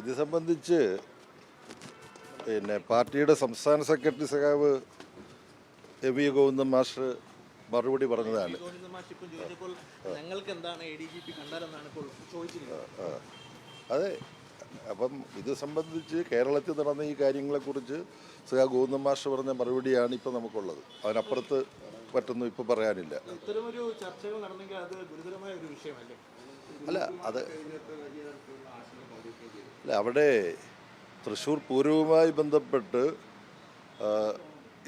ഇത് സംബന്ധിച്ച് പിന്നെ പാർട്ടിയുടെ സംസ്ഥാന സെക്രട്ടറി സഖാവ് എ വി ഗോവിന്ദൻ മാസ്റ്റർ മറുപടി പറഞ്ഞതാണ്. അതെ. അപ്പം ഇത് സംബന്ധിച്ച് കേരളത്തിൽ നടന്ന ഈ കാര്യങ്ങളെക്കുറിച്ച് സഖാ ഗോവിന്ദൻ മാസ്റ്റർ പറഞ്ഞ മറുപടിയാണ് ഇപ്പം നമുക്കുള്ളത്. അതിനപ്പുറത്ത് പറ്റൊന്നും ഇപ്പം പറയാനില്ല. ഇത്തരമൊരു ചർച്ചകൾ നടന്നെങ്കിൽ അത് ഗുരുതരമായ ഒരു വിഷയമല്ലേ? അല്ല അത് അല്ല അവിടെ തൃശ്ശൂർ പൂരവുമായി ബന്ധപ്പെട്ട്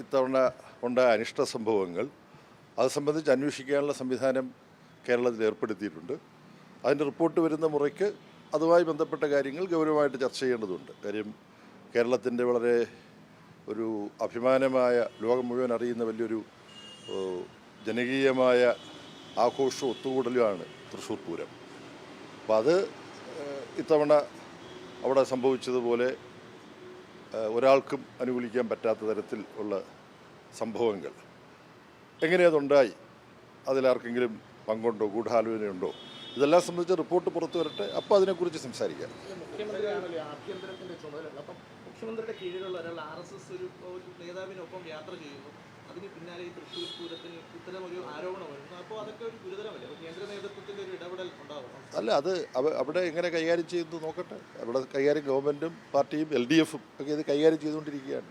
ഇത്തവണ ഉണ്ടായ അനിഷ്ട സംഭവങ്ങൾ അത് സംബന്ധിച്ച് അന്വേഷിക്കാനുള്ള സംവിധാനം കേരളത്തിൽ ഏർപ്പെടുത്തിയിട്ടുണ്ട്. അതിന്റെ റിപ്പോർട്ട് വരുന്ന മുറയ്ക്ക് അതുമായി ബന്ധപ്പെട്ട കാര്യങ്ങൾ ഗൗരവമായിട്ട് ചർച്ച ചെയ്യേണ്ടതുണ്ട്. കാര്യം കേരളത്തിന്റെ വളരെ ഒരു അഭിമാനമായ ലോകം മുഴുവൻ അറിയുന്ന വലിയൊരു ജനകീയമായ ആഘോഷവും ഒത്തുകൂടലുമാണ് തൃശ്ശൂർ പൂരം. അപ്പം അത് ഇത്തവണ അവിടെ സംഭവിച്ചതുപോലെ ഒരാൾക്കും അനുകൂലിക്കാൻ പറ്റാത്ത തരത്തിൽ ഉള്ള സംഭവങ്ങൾ. എങ്ങനെയതുണ്ടായി അതിലാർക്കെങ്കിലും പങ്കുണ്ടോ? ഗൂഢാലോചനയുണ്ടോ? ഇതെല്ലാം സംബന്ധിച്ച് റിപ്പോർട്ട് പുറത്തു വരട്ടെ. അപ്പോൾ അതിനെക്കുറിച്ച് സംസാരിക്കാം. മുഖ്യമന്ത്രിയുടെ കീഴിലുള്ള ഒരാൾ ആർ എസ് എസ് ഒരു നേതാവിനൊപ്പം യാത്ര ചെയ്യുന്നു. അതിന് പിന്നാലെ ഈ തൃശ്ശൂർ പൂരത്തിന് ഇത്തരം ഒരു ആരോപണം വരുന്നു. അപ്പോൾ അതൊക്കെ ഒരു ഗുരുതരമല്ലേ? അപ്പോൾ കേന്ദ്ര നേതൃത്വത്തിന്റെ ഒരു ഇടപെടൽ ഉണ്ടാവും അല്ല അത് അവിടെ എങ്ങനെ കൈകാര്യം ചെയ്യുന്നു നോക്കട്ടെ. അവിടെ കൈകാര്യം ഗവൺമെന്റും പാർട്ടിയും എൽ ഡി എഫും ഒക്കെ ഇത് കൈകാര്യം ചെയ്തുകൊണ്ടിരിക്കുകയാണ്.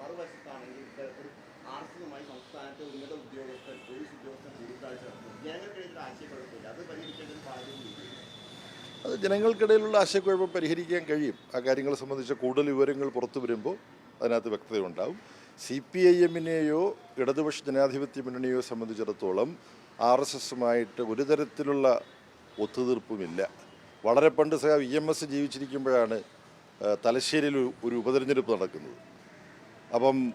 മറുവശത്താണെങ്കിൽ ഇത് ഒരു ആർ എസുമായി സംസ്ഥാനത്തെ ഉന്നത ഉദ്യോഗസ്ഥർ പോലീസ് ഉദ്യോഗസ്ഥർ കൂടിക്കാഴ്ച നടത്തുന്നു. ജനങ്ങൾക്കിടയിൽ ഒരു ആശയക്കുഴപ്പമില്ല. അത് പരിഹരിക്കേണ്ട ഒരു സാഹചര്യം. അത് ജനങ്ങൾക്കിടയിലുള്ള ആശയക്കുഴപ്പം പരിഹരിക്കാൻ കഴിയും. ആ കാര്യങ്ങളെ സംബന്ധിച്ച കൂടുതൽ വിവരങ്ങൾ പുറത്തു വരുമ്പോൾ അതിനകത്ത് വ്യക്തതയുണ്ടാവും സി പി ഐ എമ്മിനെയോ ഇടതുപക്ഷ ജനാധിപത്യ മുന്നണിയോ സംബന്ധിച്ചിടത്തോളം ആർ എസ് എസുമായിട്ട് ഒരു തരത്തിലുള്ള ഒത്തുതീർപ്പുമില്ല. വളരെ പണ്ട് സഹ ഇ എം എസ് ജീവിച്ചിരിക്കുമ്പോഴാണ് തലശ്ശേരിയിൽ ഒരു- ഉപതെരഞ്ഞെടുപ്പ് നടക്കുന്നത്. അപ്പം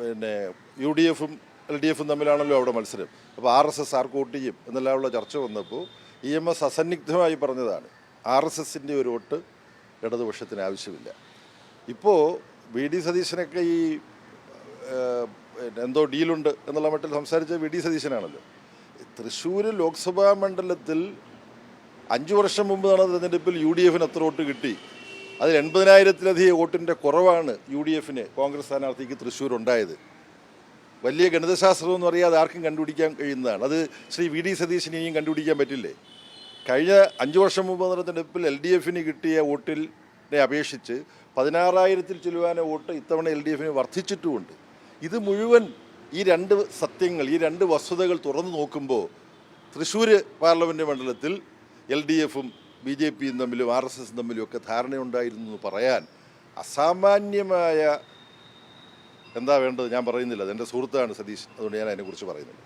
പിന്നെ യു ഡി എഫും എൽ ഡി എഫും തമ്മിലാണല്ലോ അവിടെ മത്സരം. അപ്പോൾ ആർ എസ് എസ് ആർക്കൂട്ടിയും എന്നെല്ലാമുള്ള ചർച്ച വന്നപ്പോൾ ഇ എം എസ് അസന്നിഗ്ധമായി പറഞ്ഞതാണ്. ആർ എസ് എസിന്റെ ഒരു വോട്ട് ഇടതുപക്ഷത്തിന് ആവശ്യമില്ല. ഇപ്പോൾ വി ഡി സതീശനൊക്കെ ഈ എന്തോ ഡീലുണ്ട് എന്നുള്ള മട്ടിൽ സംസാരിച്ച വി ഡി സതീശനാണല്ലോ. തൃശ്ശൂർ ലോക്സഭാ മണ്ഡലത്തിൽ അഞ്ചു വർഷം മുമ്പ് നടന്ന തെരഞ്ഞെടുപ്പിൽ യു ഡി എഫിന് എത്ര വോട്ട് കിട്ടി? അതിൽ എൺപതിനായിരത്തിലധികം വോട്ടിന്റെ കുറവാണ് യു ഡി എഫിന് കോൺഗ്രസ് സ്ഥാനാർത്ഥിക്ക് തൃശ്ശൂർ ഉണ്ടായത് വലിയ ഗണിതശാസ്ത്രമൊന്നും അറിയാതെ ആർക്കും കണ്ടുപിടിക്കാൻ കഴിയുന്നതാണ്. അത് ശ്രീ വി ഡി സതീശന് കണ്ടുപിടിക്കാൻ പറ്റില്ലേ? കഴിഞ്ഞ അഞ്ച് വർഷം മുമ്പ് തെരഞ്ഞെടുപ്പിൽ എൽ ഡി എഫിന് കിട്ടിയ വോട്ടിനെ അപേക്ഷിച്ച് പതിനാറായിരത്തിൽ ചെല്ലുവാനെ വോട്ട് ഇത്തവണ എൽ ഡി എഫിന് വർദ്ധിച്ചിട്ടുമുണ്ട്. ഇത് മുഴുവൻ ഈ രണ്ട് സത്യങ്ങൾ ഈ രണ്ട് വസ്തുതകൾ തുറന്നു നോക്കുമ്പോൾ തൃശ്ശൂർ പാർലമെന്റ് മണ്ഡലത്തിൽ എൽ ഡി എഫും ബി ജെ പിയും തമ്മിലും ആർ എസ് എസും തമ്മിലും ഒക്കെ ധാരണയുണ്ടായിരുന്നു എന്ന് പറയാൻ അസാമാന്യമായ എന്താ വേണ്ടത് ഞാൻ പറയുന്നില്ല. അത് എന്റെ സുഹൃത്താണ് സതീഷ് അതുകൊണ്ട് ഞാൻ അതിനെക്കുറിച്ച് പറയുന്നില്ല.